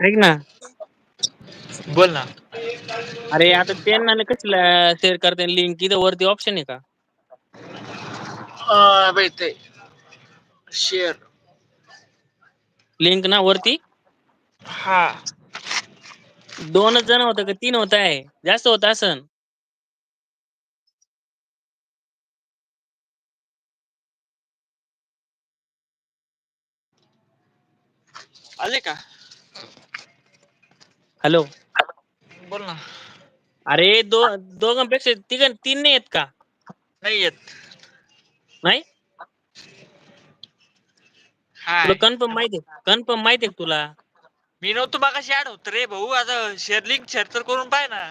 ऐक ना. बोल ना. अरे आता त्यांना कस शेअर करता लिंक इथं वरती ऑप्शन आहे का? शेअर लिंक ना वरती? हा. दोनच जण होत का? तीन होत आहे. जास्त होत असन. आले का? हॅलो. बोल ना. अरे दो दोघांपेक्षा तिघ तीन नाही आहेत का? नाही येत. नाही? तुला कन्फर्म माहिती आहे कन्फर्म माहिती तुला? मी नव्हतो मगाशी ऍड होत रे भाऊ. आता शेअर लिंक शेअर तर करून पाय ना.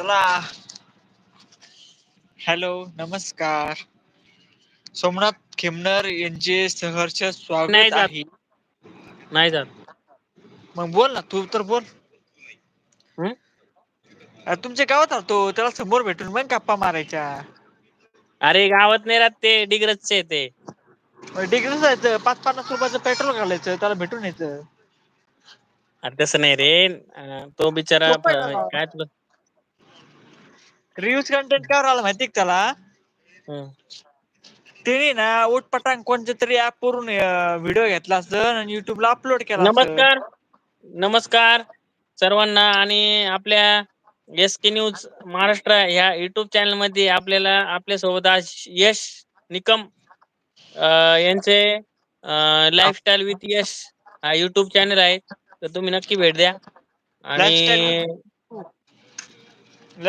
चला. हॅलो नमस्कार. सोमनाथ खेमनर यांचे सहर्ष नाही स्वागत जात. आहे. नाही जात. मग बोल ना तू तर बोल. हं? अरे तुमच्या गावात राहतो त्याला समोर भेटून मग गप्पा मारायच्या. अरे गावात नाही राहत ते डिग्रजचे ते. डिग्री जायचं पाच पन्नास रुपयाचं पेट्रोल घालायचं त्याला भेटून यायचं अरे तसं नाही रे. अं, तो बिचारा सोपं आहे ना काय तुला रिव्ह्यूज कंटेंट काय राहिला माहिती का त्याला. त्याने ना उटपटांग कोणत्या तरी ऍप वरून व्हिडिओ घेतला असं आणि युट्यूबला अपलोड केला. नमस्कार नमस्कार सर्वांना आणि आपल्या एस के न्यूज महाराष्ट्र ह्या युट्यूब चॅनलमध्ये आपल्याला आपल्यासोबत आज यश निकम यांचे लाईफस्टाईल विथ यश हा युट्यूब चॅनल आहे तर तुम्ही नक्की भेट द्या आणि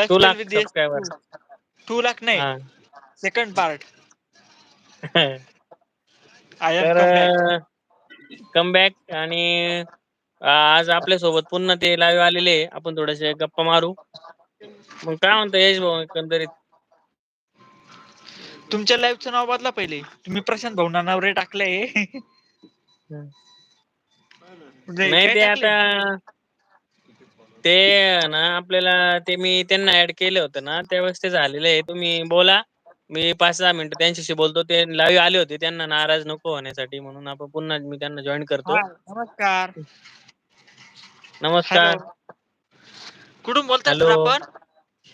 two lakh subscriber two lakh नाही सेकंड पार्ट आय एम तर कमबॅक आणि आज आपल्यासोबत पुन्हा ते लाईव्ह आलेले. आपण थोडेसे गप्पा मारू. मग काय म्हणतो यश भाऊ एकंदरीत? तुमच्या लाईफचं नाव बदला पहिले. तुम्ही प्रशांत भाऊ नानावरे टाकलंय. म्हणजे नाही ते टाकलंय? आता ते ना आपल्याला ते मी त्यांना ऍड केलं होतं ना त्यावेळेस ते झालेलं आहे. तुम्ही बोला. मी पाच सहा मिनिटं त्यांच्याशी बोलतो. ते लाईव्ह आले होते. त्यांना नाराज नको होण्यासाठी म्हणून आपण पुन्हा मी त्यांना जॉईन करतो. हा नमस्कार. हॅलो नमस्कार कुठून बोलताय हॅलो आपण?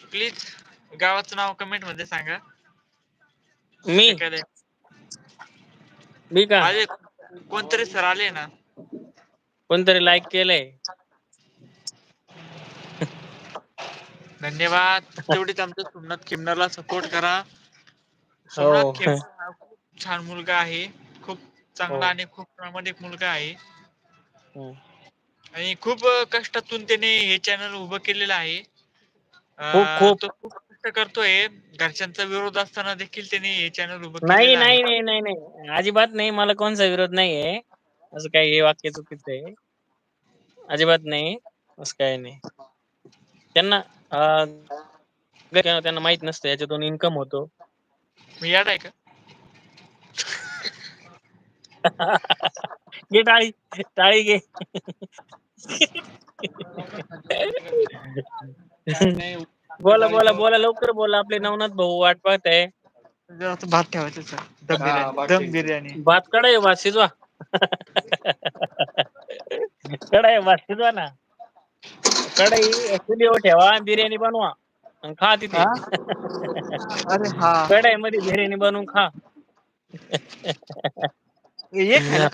प्लीज गावाचं नाव कमेंटमध्ये सांगा. मी? मी का? आले कोणतरी सर आले ना. कोणतरी लाईक केलंय. धन्यवाद. तेवढीच आमच्या सोमनाथ खिन्नरला सपोर्ट करा. हो. सोमनाथ खिन्नर हा खूप छान मुलगा आहे. खूप हो. चांगला आणि खूप प्रामाणिक मुलगा आहे. हम्म. आणि खूप कष्टातून त्याने हे चॅनल उभं केलेलं आहे. खूप अं, खूप. तो खूप कष्ट करतोय. घरच्यांचा विरोध असताना देखील त्याने हे चॅनल उभं नाही केलेलं आहे. नाही नाही नाही नाही. अजिबात नाही. मला कोणचा विरोध नाही आहे असं काही हे वाक्य चुकीचं आहे. अजिबात नाही. असं काही नाही. त्यांना अं, त्यांना माहीत नसतं याच्यातून इन्कम होतो. मी याड आहे का? घे टाळी टाळी घे. बोला बोला बोला लवकर बोला आपले नवनाथ भाऊ वाट पाहत आहे जरा आता भात ठेवायचं दम बिर्याणी दम बिर्याणी. भात कढाई भात शिजवा. कढाई भात शिजवा ना. कढई चुलीवर ठेवा बिर्याणी बनवा. आणि खा तिथे. हा? अरे हा. कढाई मध्ये बिर्याणी बनवून खा.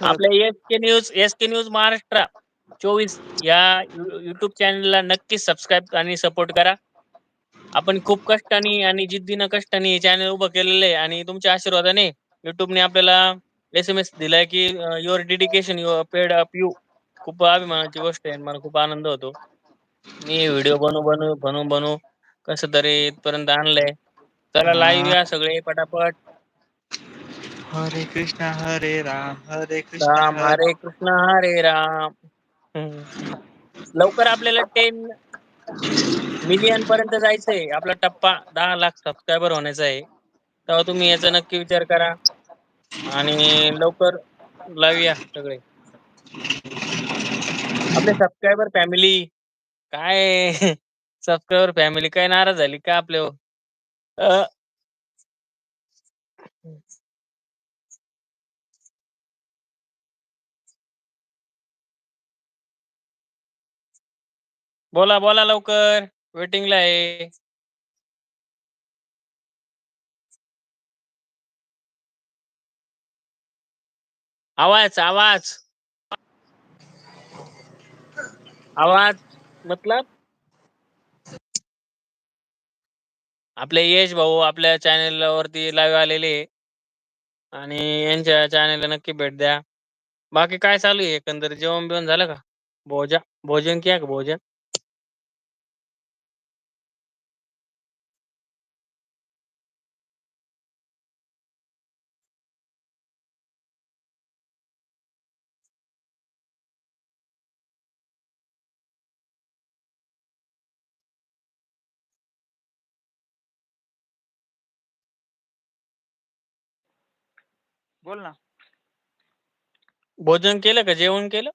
आपल्या S K news S K news Maharashtra चोवीस या युट्यूब चॅनलला नक्की सबस्क्राईब आणि सपोर्ट करा. आपण खूप कष्टाने आणि जिद्दीनं कष्टाने चॅनल उभं केलेलं आहे आणि तुमच्या आशीर्वादाने युट्यूबने आपल्याला एस एम एस दिलाय की your dedication your paid up you खूप अभिमानाची गोष्ट आहे आणि मला खूप आनंद होतो. मी व्हिडिओ बनवू बनवू बनवू बनवू. कस तरी इथपर्यंत आणलंय. चला लाईव्ह. या सगळे पटापट. हरे कृष्ण हरे राम हरे कृष्ण राम हरे कृष्ण हरे राम. हम्म. लवकर आपल्याला टेन मिलियन पर्यंत जायचंय. आपला टप्पा दहा लाख सबस्क्रायबर होण्याचा आहे. तेव्हा तुम्ही याचा नक्की विचार करा. आणि लवकर लावूया सगळे. आपले सबस्क्रायबर फॅमिली काय? सबस्क्रायबर फॅमिली काय नाराज झाली का आपल्यावर हो? अ, बोला बोला लवकर. वेटिंगला आहे. आवाज आवाज. आवाज. मतलब? आपले यश भाऊ आपल्या चॅनेल वरती लाईव्ह आलेले आहे. आणि यांच्या चॅनेलला नक्की भेट द्या. बाकी काय चालू आहे एकंदरीत? जेवण बिवण झालं का? भोजा भोजन किया का? भोजन? बोल ना. भोजन केलं का? जेवण केलं?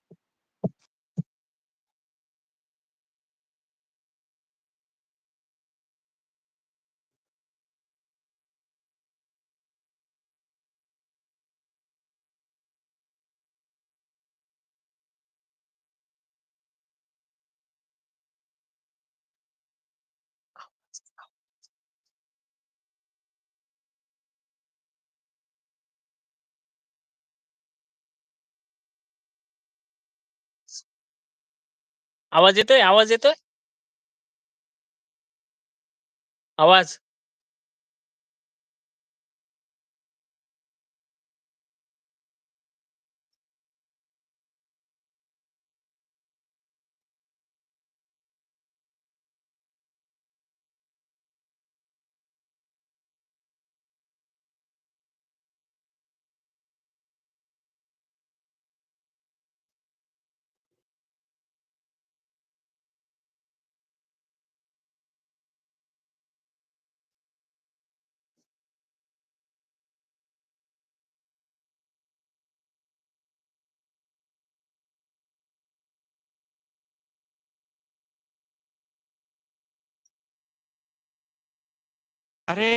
आवाज येतोय? आवाज येतोय? आवाज. अरे.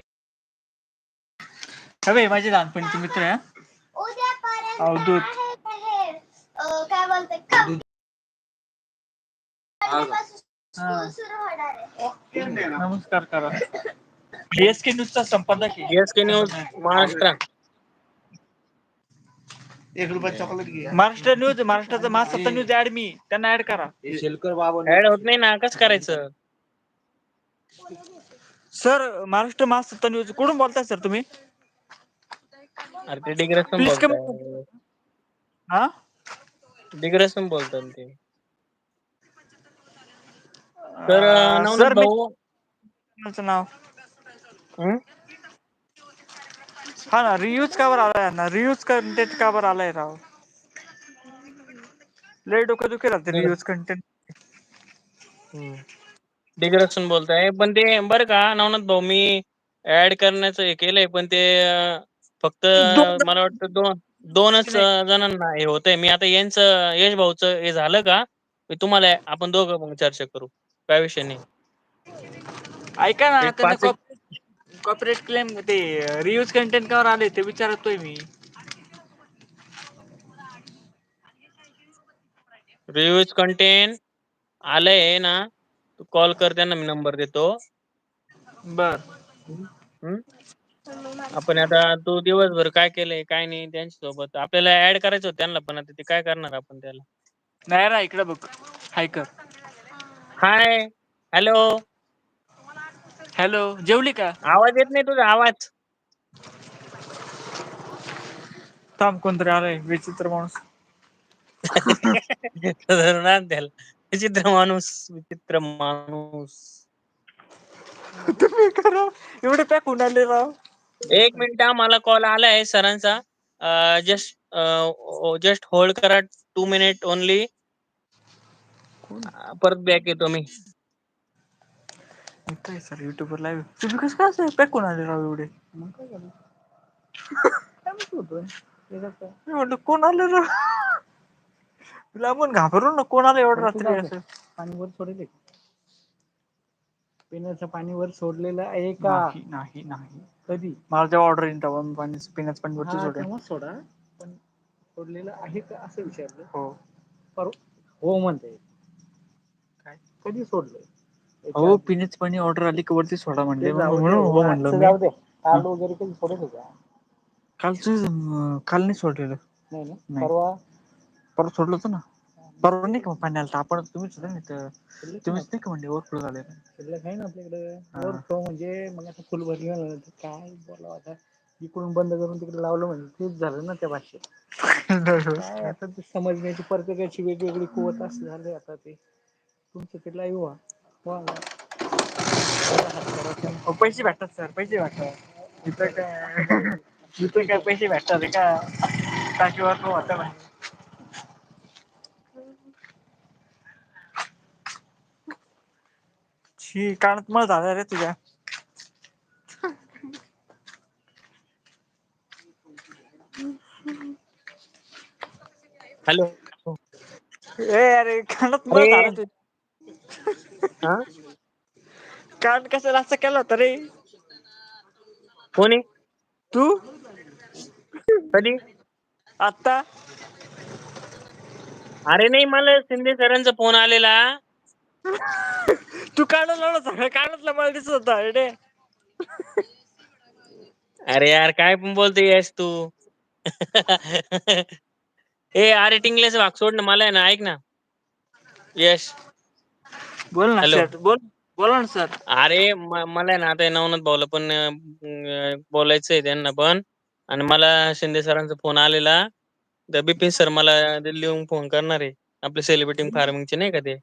हवे माझे लहानपणीचे मित्र आहे. उद्यापर्यंत अवधूत. आहे का हे. अं, काय बोलते? कम. आधीपासून हा. स्कूल सुरू होणार आहे. नमस्कार करा. एस के न्यूजचा संपादक आहे. S K news Maharashtra. एक रुपया चॉकलेट घे. महाराष्ट्र न्यूज महाराष्ट्राचा महासत्ता न्यूज ऍड मी त्यांना ऍड करा. शेलकर बाबा ऍड होत नाही ना कसं करायचं? सर महाराष्ट्र महासत्ता न्यूज कुठून बोलताय सर तुम्ही? अरे ते डिग्रेसन Please come- बोलतोय. हा? डिग्रेसन बोलतोय ते. तर अं, नवनाथ सर मी भाऊ तुमचं नाव? हं? हा ना रियूज का बरं आलाय ना रियूज कंटेंट का बरं आलाय राव. लय डोकं दुखे राहते. रियूज कंटेंट डिग्रेशन बोलताय. पण ते बरं का नवनाथ भाऊ मी ऍड करण्याचं हे केलंय पण ते अं, फक्त दोन- मला वाटतं दोन दोनच अं, जणांना हे होतंय. मी आता यांचं यश भाऊचं हे झालं का मी तुम्हाला आपण दोघं मग चर्चा करू. काय विषय नाही. ऐका ना एक त्यांना पाच- कॉपरेट क्लेम ते रियूज कंटेंट का आले ते विचारतोय मी. रिव्ह्यूज कंटेंट आलंय ना तू कॉल कर त्यांना मी नंबर देतो. बर. हं? आपण आता तू दिवसभर काय केलंय काय नाही त्यांच्यासोबत. आपल्याला ऍड करायचं होतं त्यांना पण आता ते काय करणार आपण त्याला? नाही ना इकडे बघ. हाय कर. हाय हॅलो हॅलो जेवली का? आवाज येत नाही तुझा आवाज. थांब कोणतरी आलाय विचित्र माणूस. धरून आण त्याला. विचित्र माणूस विचित्र माणूस. तुम्ही करा. एवढे पॅक होऊन आले राव. एक मिनिट मला कॉल आलाय सरांचा. जस्ट जस्ट होल्ड करा टू मिनिट ओनली परत बॅक येतो मी. काय सर युट्यूबवर लाईव्ह तुम्ही कसं काय असं पॅक होऊन आले राव एवढे? मग काय झालं? काय माहिती होतं? मी म्हटलं कोण आलं राव? तुला पण घाबरू ना कोणाला एवढं रात्री. असं. पाणी वर सोडेल. पिण्याचं पाणी वर सोडलेलं आहे का? नाही नाही नाही. कधी? मला जेव्हा ऑर्डर येईल तेव्हा. मी पाणी पिण्याचं पाणी वरती हा सोडेल तेव्हा सोडा. पण सोडलेलं आहे का असं विचारलं? हो. पर हो म्हणते. काय? कधी सोडलंय हो पिण्याचं पाणी ऑर्डर आली की वरती सोडा म्हणले. ते जाऊ दे. म्हणून हो आजचं म्हणलं जाऊ मी. दे. काल वगैरे कधी सोडत होता? कालचं अं, काल नाही सोडलेलं. नाही ना नाही. परवा परत सोडलं होतं ना. परवा नाही का आलं आपण तुम्हीच होता ना इथं. तुम्हीच नाही का म्हणजे ओव्हरफ्लो झाले? शिल्लक ना आपल्याकडे. हा. वर फ्लो म्हणजे मग आता फुल भरली काय बोलावं आता? इकडून बंद करून तिकडे लावलं म्हणजे तेच झालं ना त्या भाषेत. काय आता ते समजण्याची प्रत्येकाची वेगवेगळी कुवत असं झालंय आता ते. तुमचं ते लाईव्ह व्हा. वा पैसे भेटतात सर पैसे भेटतात. इथं काय इथं काय पैसे भेटतात का? टाकीवर तो होता शी कानात मळ झाला रे तुझ्या. हॅलो. ए अरे कानात मळ. झाला तुझ्या. हा? कान कसं असं केलं होतं रे? कोणी? तू? कधी? आता अरे नाही मला शिंदे सरांचा फोन आलेला. तू काढत लावलं मळ दिसत होता रे अरे यार काय पण बोलतो यश तू. ए अरे टिंगल्याचा भाग सोड ना मला आहे ना ऐक ना. यश. बोल ना Hello. सर. बोल बोला ना सर. अरे म- मला आहे ना आता नवनाथ भाऊला पण अं, बोलायचंय त्यांना पण. आणि मला शिंदे सरांचा फोन आलेला. तर बिपिन सर मला दिल्ली येऊन फोन करणार आहे. आपले सेलिब्रिटी फार्मिंगचे नाही का ते?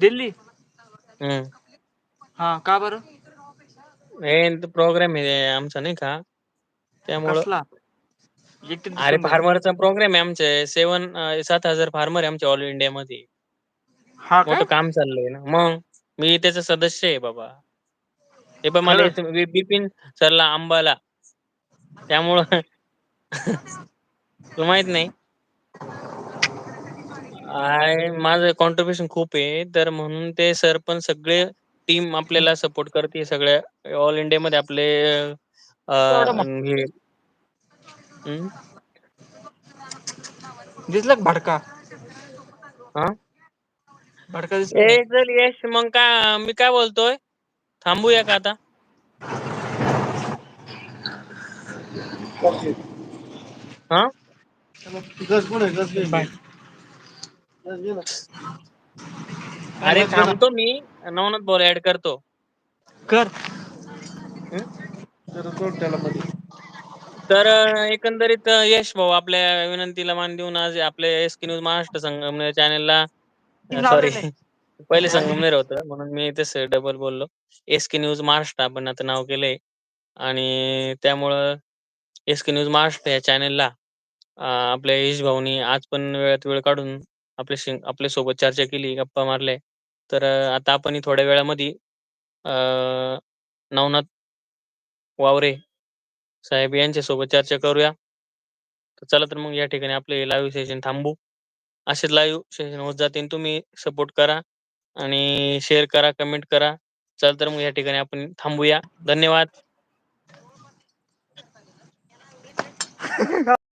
दिल्ली? हम्म हा का बरं? हे प्रोग्राम आहे आमचा नाही का? त्यामुळं कसला? एकतीस अरे डिसेंबर. फार्मरचा प्रोग्राम आहे आमचे. सेवन सात हजार फार्मर आहे आमचे ऑल इंडिया मध्ये. हा का? मोठं काम चाललंय ना. मग मी त्याचा सदस्य आहे बाबा. हे पण मला खरंच? इथं बि- बिपिन सरला आंबाला त्यामुळं तुला माहीत नाही? आहे. माझं कॉन्ट्रीब्युशन खूप आहे. तर म्हणून ते सर पण सगळे टीम आपल्याला सपोर्ट करते सगळ्या ऑल इंडिया मध्ये आपले हे. दिसला का भडका? हा? भडका दिसला ए चल यश मग का मी काय बोलतोय? थांबूया का आता? हा? गस पण आहे गस घे. बाय. अरे. थांबतो मी नवनाथ बॉल ऍड करतो कर? तर एकंदरीत यश भाऊ आपल्या विनंतीला मान देऊन आज आपल्या S K news Maharashtra Sangamner चॅनलला सॉरी. पहिले संगमनेर होतं म्हणून मी तसं डबल बोललो एस के न्यूज महाराष्ट्र आपण आता नाव केलंय आणि त्यामुळं एस के न्यूज महाराष्ट्र या चॅनलला आपल्या यश भाऊनी आज पण वेळात वेळ काढून आपल्या आपल्यासोबत चर्चा केली गप्पा मारल्या. तर आता आपण ही थोड्या वेळामध्ये नवनाथ वावरे साहेब यांच्या सोबत चर्चा करूया. तर चला तर मग या ठिकाणी आपले लाईव्ह सेशन थांबू. असेच लाईव्ह सेशन होत जातील. तुम्ही सपोर्ट करा आणि शेअर करा कमेंट करा. चल तर मग या ठिकाणी आपण थांबूया. धन्यवाद.